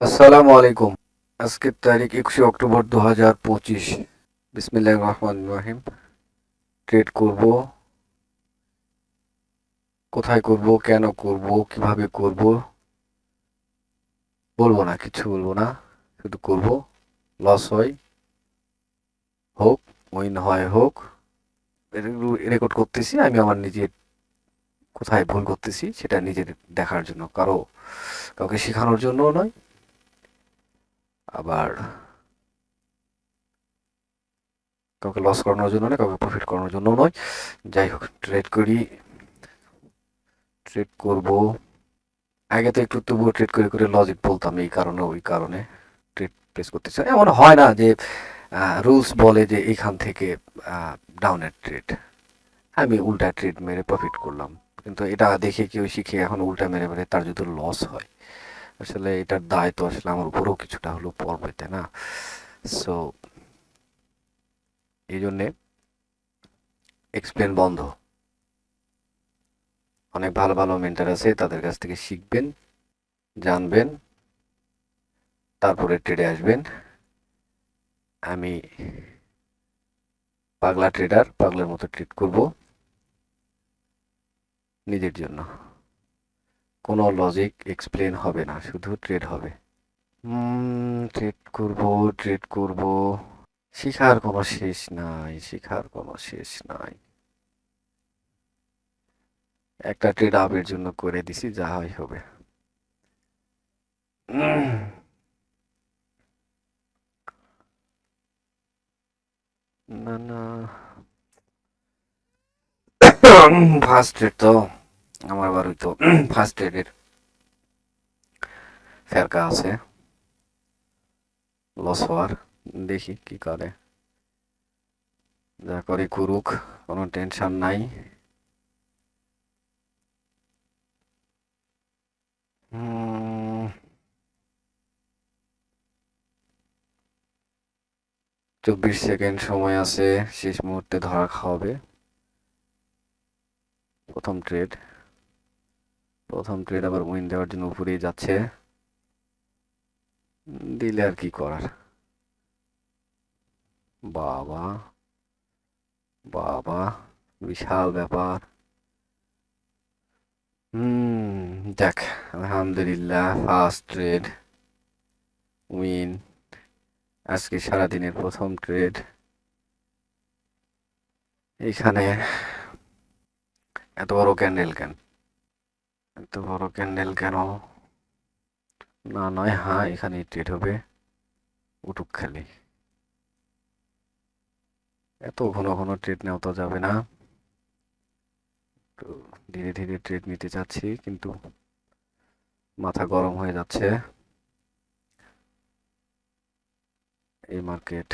আসসালামু আলাইকুম। আজকের তারিখ একুশে অক্টোবর দু হাজার পঁচিশ। বিসমিল্লাহ রহমান রহিম। ট্রেড করব। কোথায় করব, কেন করব, কীভাবে করব, বলব না, কিছু বলব না। শুধু করব। লস হয়, হোক উইন হয়, হোক। রেকর্ড করতেছি, আমি আমার নিজের কোথায় ভুল করতেছি, সেটা নিজের দেখার জন্য, কারও কাউকে শেখানোর জন্যও নয়। আবার কাউকে লস করানোর জন্য নয়, কাউকে প্রফিট করানোর জন্য নয়। যাই হোক ট্রেড করি ট্রেড করব। আগে তো একটু তবুও ট্রেড করে করে লজিক বলতাম, এই কারণে, ওই কারণে ট্রেড প্লেস করতে চাই এমন হয় না যে রুলস বলে যে এখান থেকে ডাউনের ট্রেড আমি উল্টা ট্রেড মেরে প্রফিট করলাম। কিন্তু এটা দেখে কেউ শিখে এখন উল্টা মেরে মেরে তার যদি লস হয়। আসলে এটার দায় তো আসলে আমার উপরেও কিছুটা হলেও পড়বে, তাই না? সো এই জন্যে এক্সপ্লেন বন্ধ। অনেক ভালো ভালো মেন্টার আছে, তাদের কাছ থেকে শিখবেন, জানবেন, তারপরে ট্রেডে আসবেন। আমি পাগলা ট্রেডার পাগলার মতো ট্রিট করব নিজের জন্য। কোনো লজিক এক্সপ্লেন হবে না, শুধু ট্রেড হবে। ট্রেড করব ট্রেড করব। শিখার কোনো শেষ নাই, শিখার কোনো শেষ নাই। একটা ট্রেড আপের জন্য করে দিছি, যা হয় হবে। না না। ফার্স্ট ট্রেড তো আমার বাড়ি তো ফার্স্ট এডের ফেরকা আছে। লস হওয়ার, দেখি কি করে। যা করে করুক, কোনো টেনশন নাই। চব্বিশ সেকেন্ড সময় আছে, শেষ মুহূর্তে ধরা খাওয়াবে। প্রথম ট্রেড প্রথম ট্রেড আবার উইন দেওয়ার জন্য উপরেই যাচ্ছে। দিলে আর কি করার? বাবা বাবা বিশাল ব্যাপার। হুম দেখ আলহামদুলিল্লাহ ফার্স্ট ট্রেড উইন আজকে সারাদিনের প্রথম ট্রেড এখানে এত বড় ক্যান্ডেল কেন? এত বড় ক্যান্ডেল কেন? না, নয় হ্যাঁ এখানে ট্রেড হবে। উটুক খালি। এত ঘন ঘন ট্রেড নেওয়া তো যাবে না। তো ধীরে ধীরে ট্রেড নিতে চাচ্ছি, কিন্তু মাথা গরম হয়ে যাচ্ছে। এই মার্কেট।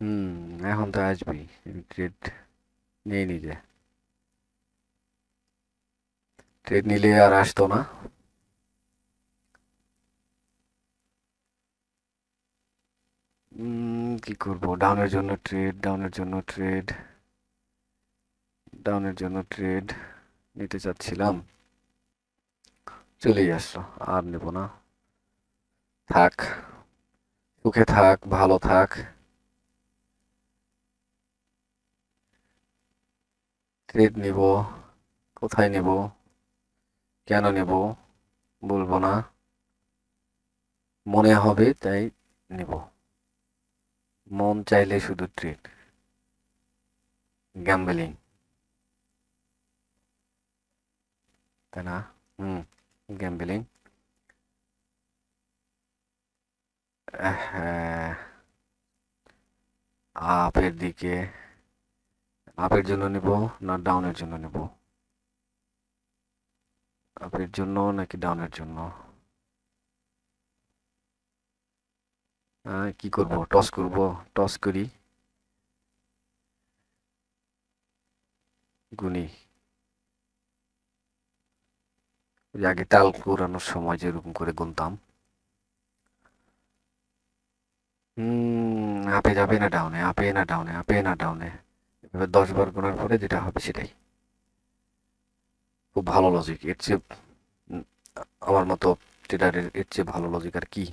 হুম। এখন তো আসবি ট্রেড নিয়ে নিজে ট্রেড নিলে আর আসতো না। কি করব? ডাউনের জন্য ট্রেড ডাউনের জন্য ট্রেড ডাউনের জন্য ট্রেড নিতে চাচ্ছিলাম। চলেই আসলো, আর নেব না। থাক, সুখে থাক, ভালো থাক। ট্রেড নেব, কোথায় নেব, কেন নেব, বলব না। মনে হবে তাই নেব। মন চাইলে শুধু ট্রেড গ্যাম্বলিং। তাই না? হুম, গ্যাম্বলিং। হ্যাঁ। আপের দিকে আপের জন্য নেব না ডাউনের জন্য নেব? আপের জন্য নাকি ডাউনের জন্য? কি করব? টস করব, টস করি। গুনি। আগে তাল কুড়ানোর সময় যেরকম করে গুনতাম। হুম আপে যাবে না ডাউনে, আপে না ডাউনে, আপে না ডাউনে। দশ বার গোনার পরে যেটা হবে সেটাই। খুব ভালো লজিক এর চেয়ে আমার মতো ট্রেডারের এর চেয়ে ভালো লজিক আর কি।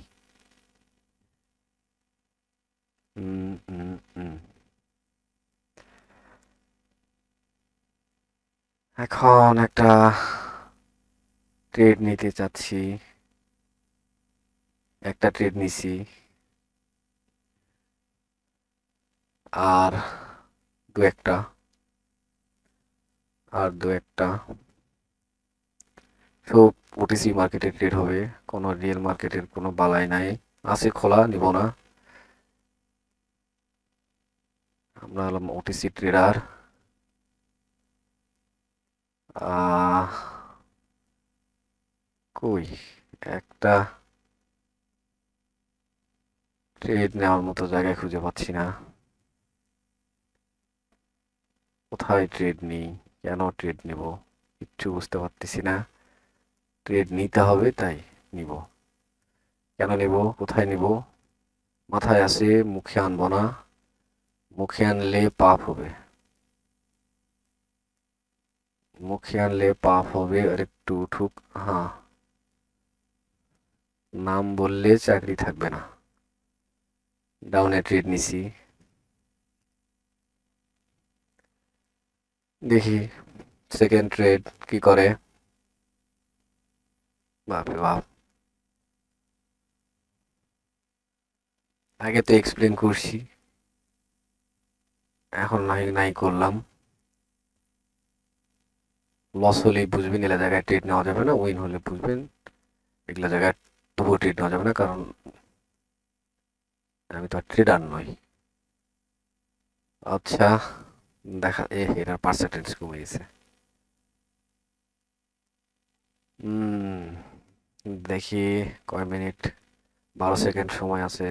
এখন একটা ট্রেড নিতে চাচ্ছি। একটা ট্রেড নিছি। আর দু একটা, আর দু একটা। সব ওটিসি মার্কেটে ট্রেড হবে, কোনো রিয়েল মার্কেটের কোনো বালাই নাই। আছে খোলা, নিব না। আমরা হলাম ওটিসি ট্রেডার কই? একটা ট্রেড নেওয়ার মতো জায়গায় খুঁজে পাচ্ছি না। কোথায় ট্রেড নিই, কেন ট্রেড নেব, কিচ্ছু বুঝতে পারতেছি না। ট্রেড নিতে হবে, তাই নিব। কেন নিব, কোথায় নিব? মাথায় আছে মুখে আনব না। মুখে আনলে পাপ হবে। মুখে আনলে পাপ হবে, আর একটু উঠুক হ্যাঁ নাম বললে চাকরি থাকবে না। ডাউনে ট্রেড নিছি। দেখি সেকেন্ড ট্রেড কি করে। বাপরে বাপ। আগে তো এক্সপ্লেন করছি। এখন নাই নাই করলাম। লস হলেই বুঝবেন এগুলা জায়গায় ট্রেড নেওয়া যাবে না উইন হলে বুঝবেন। এগুলা জায়গায় তবুও ট্রেড নেওয়া যাবে না, কারণ আমি তো আর ট্রেডার নই। আচ্ছা। দেখা এ এটার পার্সেন্টেজ কমে গেছে। দেখি কয় মিনিট? বারো সেকেন্ড সময় আছে।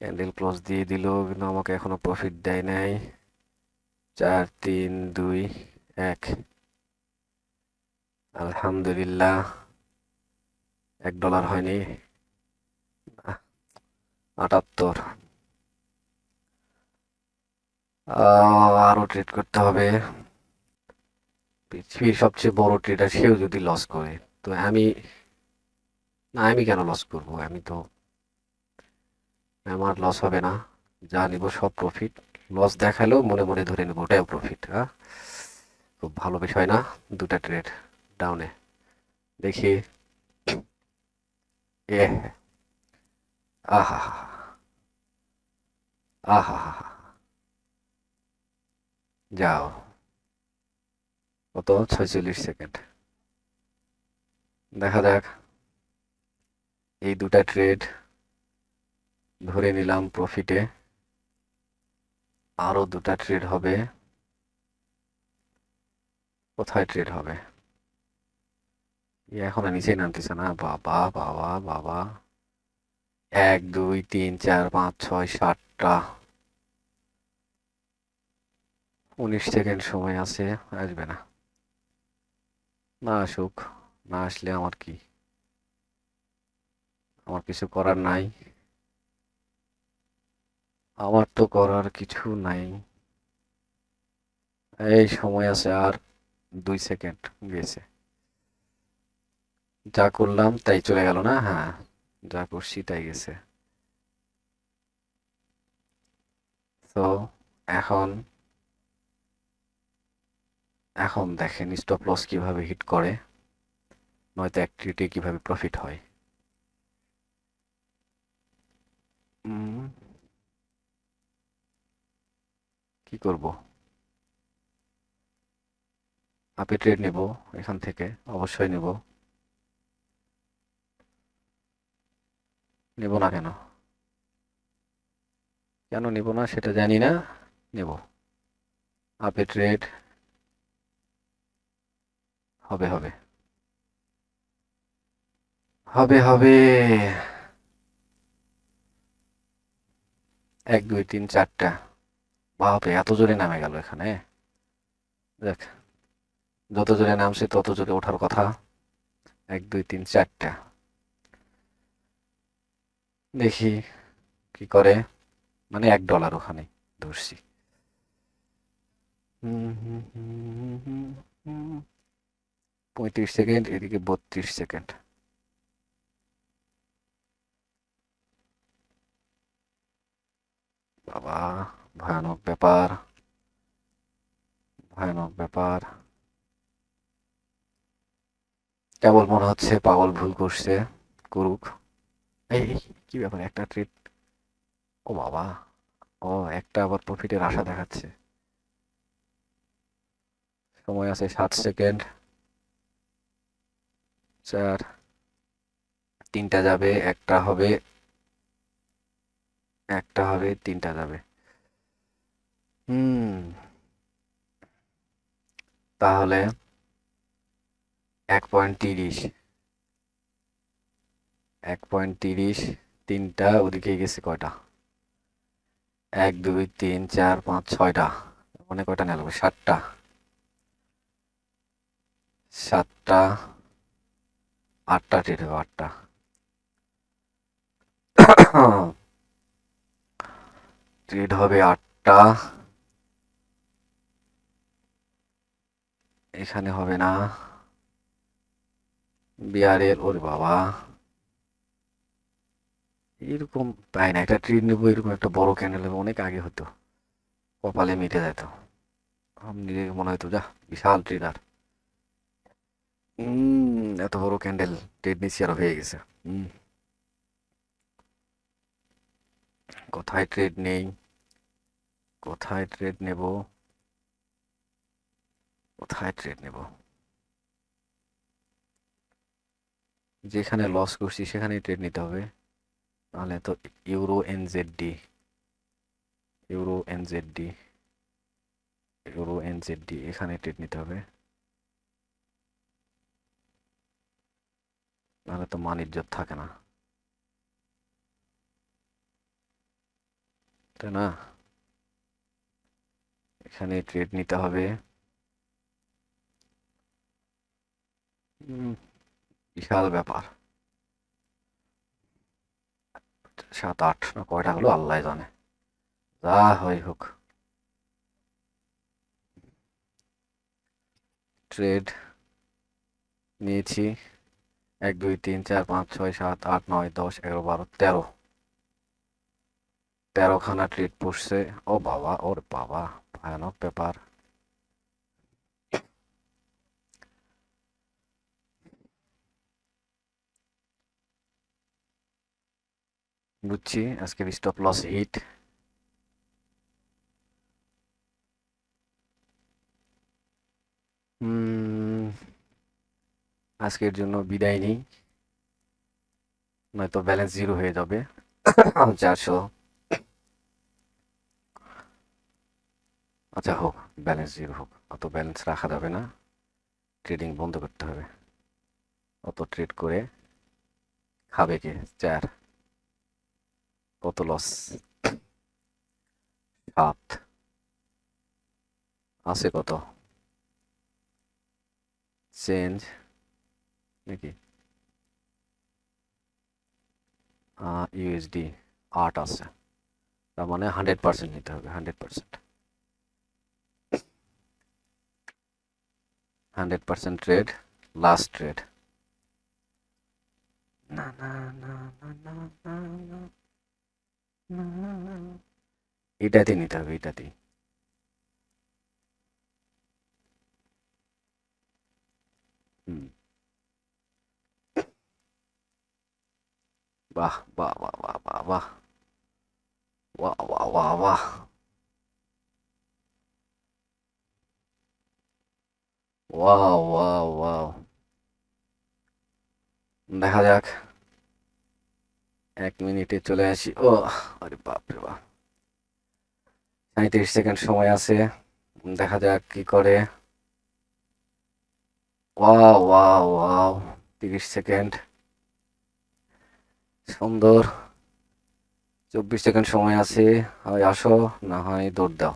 ক্যান্ডেল ক্লোজ দিয়ে দিল কিন্তু আমাকে এখনও প্রফিট দেয় নাই। চার তিন দুই এক। আলহামদুলিল্লাহ এক ডলার হয়নি। আটাত্তর। আহ, আরও ট্রেড করতে হবে। পৃথিবীর সবচেয়ে বড় ট্রেডার সেও যদি লস করে তো আমি না আমি কেন লস করব? আমি তো আমার লস হবে না। যা নিব সব প্রফিট লস দেখালেও মনে মনে ধরে নেব ওটাও প্রফিট হ্যাঁ খুব ভালো বিষয় না দুটা ট্রেড ডাউনে দেখি। এ আহা আহা যাও। কত? ছয়চল্লিশ সেকেন্ড। দেখা যাক। এই দুটা ট্রেড ধরে নিলাম প্রফিটে আরও দুটা ট্রেড হবে। কোথায় ট্রেড হবে? ই এখন নিচেই নামতেছে না। বাবা বাবা বাবা। এক, দুই, তিন, চার, পাঁচ, ছয়, সাতটা। উনিশ সেকেন্ড সময় আছে, আসবে না। না আসুক, না আসলে আমার কি? আমার কিছু করার নাই। আমার তো করার কিছু নাই। এই সময় আছে আর দুই সেকেন্ড গেছে। যা করলাম তাই চলে গেল না? হ্যাঁ যা করছি তাই গেছে। তো, এখন এখন দেখেন স্টপ লস কীভাবে হিট করে, নয়তো অ্যাক্টিভিটি কীভাবে প্রফিট হয়। কি করব? আপে ট্রেড নেব, এখান থেকে অবশ্যই নেব। নেব না কেন? কেন নেব না সেটা জানি না, নেব। আপে ট্রেড হবে হবে। হবে হবে। এক, দুই, তিন, চারটা। বাপরে, এত জোরে নামে গেল এখানে। দেখ, যত জোরে নামছে তত জোরে ওঠার কথা। এক, দুই, তিন, চারটা। দেখি কি করে। মানে এক ডলার ওখানে ধরছি। পঁয়ত্রিশ সেকেন্ড, এদিকে বত্রিশ সেকেন্ড। বাবা, ভয়ানক ব্যাপার। ভয়ানক ব্যাপার। কেবল মনে হচ্ছে পাগল ভুল করছে, করুক। এই কি ব্যাপার, একটা ট্রেড ও বাবা, ও, একটা আবার প্রফিটের আশা দেখাচ্ছে। সময় আছে সাত সেকেন্ড। চার তিনটা যাবে, একটা হবে একটা হবে, তিনটা যাবে। হুম। তাহলে এক পয়েন্ট তিরিশ। এক পয়েন্ট তিরিশ, তিনটা, ওদিকে গেছে কয়টা? এক, দুই, তিন, চার, পাঁচ, ছয়টা। মানে কয়টা নিয়ে সাতটা। সাতটা। আটটা ট্রেড হবে, আটটা। ট্রেড হবে আটটা। এখানে হবে না। বিয়ারের ওরে বাবা। এরকম পাই না, একটা ট্রেড নেব, এরকম একটা বড় ক্যান্ডেল নেব, অনেক আগে হতো। কপালে মিটে যেত। আমি মনে হতো যা, বিশাল ট্রেডার এত বড় ক্যান্ডেল ট্রেড আরও হয়ে গেছে। কোথায় ট্রেড নেই? কোথায় ট্রেড নেব? কোথায় ট্রেড নেব? যেখানে লস করছি সেখানেই ট্রেড নিতে হবে। নাহলে তো euro NZD euro NZD euro NZD এখানে ট্রেড নিতে হবে। নাহলে তো মান ইজ্জত থাকে না। তাই না? এখানে ট্রেড নিতে হবে। বিশাল ব্যাপার। সাত, আট না কয়টা হলো, আল্লাহ জানে। যা হয় হোক। ট্রেড নিয়েছি। এক, দুই, তিন, চার, পাঁচ, ছয়, সাত, আট, নয়, দশ, এগারো, বারো, তেরো। তেরোখানা ট্রিট পড়ছে ও বাবা, ওর বাবা, ভয়ানক ব্যাপার। বুঝছি, আজকে স্টপ লস হিট হুম আজকের জন্য বিদায় নেই। নয়তো ব্যালেন্স জিরো হয়ে যাবে। চারশো আচ্ছা হোক ব্যালেন্স জিরো হোক। অত ব্যালেন্স রাখা যাবে না। ট্রেডিং বন্ধ করতে হবে। অত ট্রেড করে খাবে কে? চার। কত লস সাত। আছে কত? চেঞ্জ देखिए। हाँ यूएसडी आठ आसे तो मैंने हंड्रेड पार्सेंट नहीं hundred percent hundred percent trade last trade इटा दी नहीं इटा दी हम्म। বাহ বাহ বাহ বাহ বাহ বাহ বাহ বাহ বাহ বাহ ওয়াও ওয়াও ওয়াও দেখা যাক। এক মিনিটে চলে আসি। ও, আরে বাপরে বাপ। সাঁত্রিশ সেকেন্ড সময় আছে। দেখা যাক কি করে। Wow wow wow. তিরিশ সেকেন্ড। সুন্দর। চব্বিশ সেকেন্ড সময় আছে, হয় আসো, না হয় দৌড় দাও।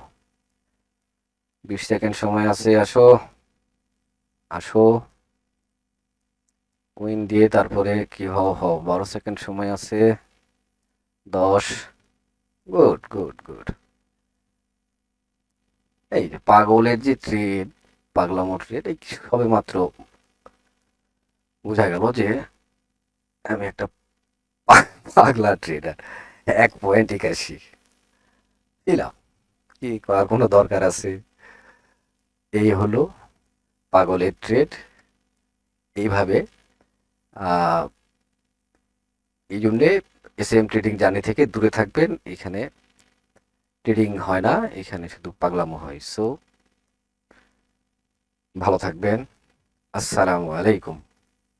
বিশ সেকেন্ড সময় আছে, আসো আসো। উইন দিয়ে তারপরে কি হও হও, বারো সেকেন্ড সময় আছে, দশ। Good good good. এই যে পাগলের যে ট্রেড পাগলামো ট্রেড এই সবে মাত্র বোঝা গেল যে আমি একটা পাগলা ট্রেডার এক পয়েন্ট একাশি। দিলাম কি করার কোনো দরকার আছে? এই হলো পাগলের ট্রেড এইভাবে এই জন্যে এস এম ট্রেডিং জার্নি থেকে দূরে থাকবেন। এখানে ট্রেডিং হয় না, এখানে শুধু পাগলামো হয়। সো ভালো থাকবেন। আসসালামু আলাইকুম।